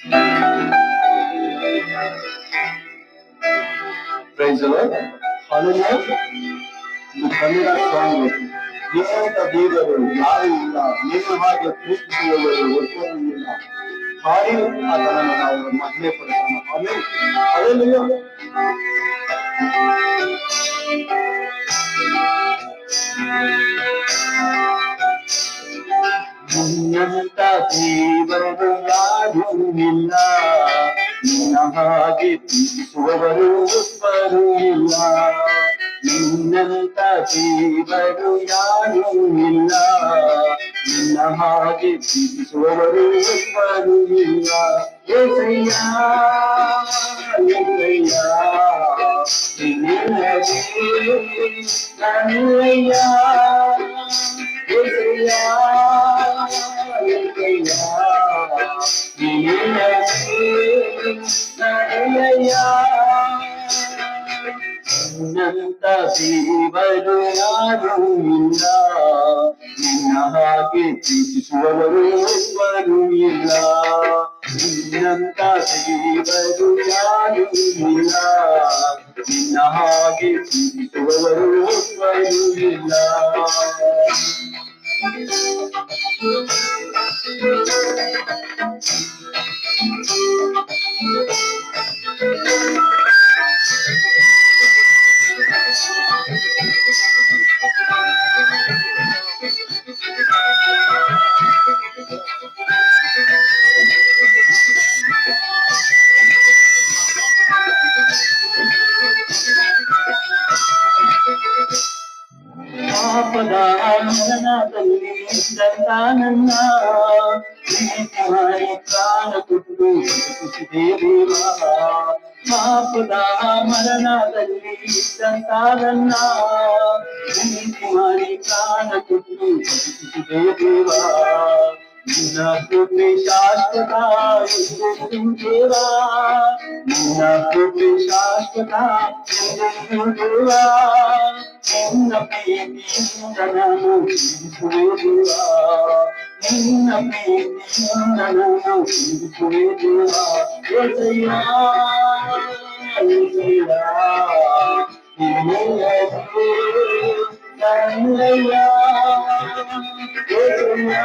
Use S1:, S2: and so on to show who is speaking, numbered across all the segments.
S1: Praise the Lord. Hallelujah. ಮುಖಂಡ ಸ್ವಾಮಿ ನಿಮ್ಮಂತ ದೇವರು ಯಾರೂ ಇಲ್ಲ ನಿಮ್ಮ ಹಾಗೆ ಪ್ರೀತಿಸುವವರು ಒಬ್ಬರೂ ಇಲ್ಲ ಹಾಗೆ ಆತನನ್ನು ನಾವು ಮಹಿಮೆ ಪಡಿಸೋಣ ಅಲ್ಲೆಲ್ಲ ನಿನ್ನಂತ ದೇವರು ಇಲ್ಲ ನಿನ್ನ ಹಾಗೆ ಪ್ರೀತಿಸುವವರು ಒಬ್ಬರು ಇಲ್ಲ ನಿನ್ನಂತ ದೇವರು ಯಾರೂ ಇಲ್ಲ ನಿನ್ನ ಹಾಗೆ ಪ್ರೀತಿಸುವವರು ಒಬ್ಬರು ಇಲ್ಲ ಏಸಯ್ಯ ಏಸಯ್ಯ ನಿನ್ನದೇ ನನ್ನಯ್ಯ ಏಸಯ್ಯ ಏಸಯ್ಯ ನಿನ್ನದೇ ನನ್ನಯ್ಯ ನಿನ್ನಂತ ದೇವರು ಯಾರೂ ಇಲ್ಲ ನಿನ್ನ ಹಾಗೆ ಪ್ರೀತಿಸುವವರು ಒಬ್ಬರು ಇಲ್ಲ ನಿನ್ನಂತ ದೇವರು ಯಾರೂ ಇಲ್ಲ ನಿನ್ನ ಹಾಗೆ ಪ್ರೀತಿಸುವವರು ಒಬ್ಬರು ಇಲ್ಲ ಪಾಪದ ಮರಣದಲ್ಲಿ దండానన్నా మాపుదా మరణ తల్లి దండానన్నా నీతి మారి ప్రాణ చుట్టూ దేవా నపుటి శాశ్వత దేవా నపుటి శాశ్వత దేవా నిన్న ప్రీతి సుందరము దేవా నిన్న ప్రీతి సుందరము దేవా ఏసయ్యా ఏసయ్యా ఏసయ్యా ఏసయ్యా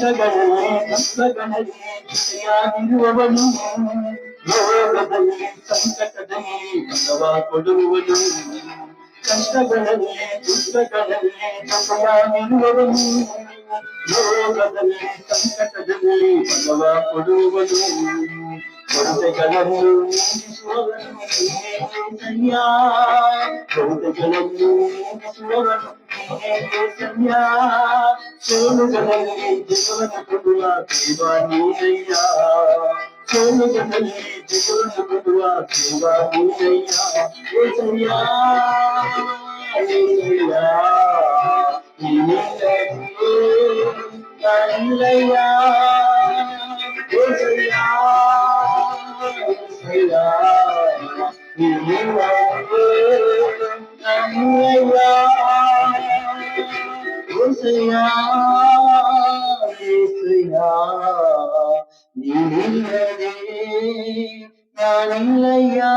S1: ಕಷ್ಟಗಳಲ್ಲಿ ಕಷ್ಟಗಳಲ್ಲಿ ಜೊತೆಯಾಗಿರುವವನು ಯೋಗದಲ್ಲಿ ಸಂಕಟದಲ್ಲಿ ಬಲವ ಕೊಡುವನು ಕಷ್ಟಗಳಲ್ಲಿ ದುಃಖಗಳಲ್ಲಿ ಜೊತೆಯಾಗಿರುವವನು ಯೋಗದಲ್ಲಿ ಸಂಕಟದಲ್ಲಿ ಬಲವ ಕೊಡುವನು ಕೊರತೆಗಳನ್ನು ನೀಗಿಸುವವನು ನೀನೇ ಕೈಯ ಕೊರತೆಗಳನ್ನು ನೀಗಿಸುವವನು சேனுகடலே ஜெகவன கொண்டுவா தேவா நீதையா சேனுகடலே ஜெகவன கொண்டுவா தேவா நீதையா ஏசையா ஏசையா நல்லையா ஏசையா ஏசையா நீ நல்லையா இசையா இசையா நீ நின்றதே நான் இல்லையா?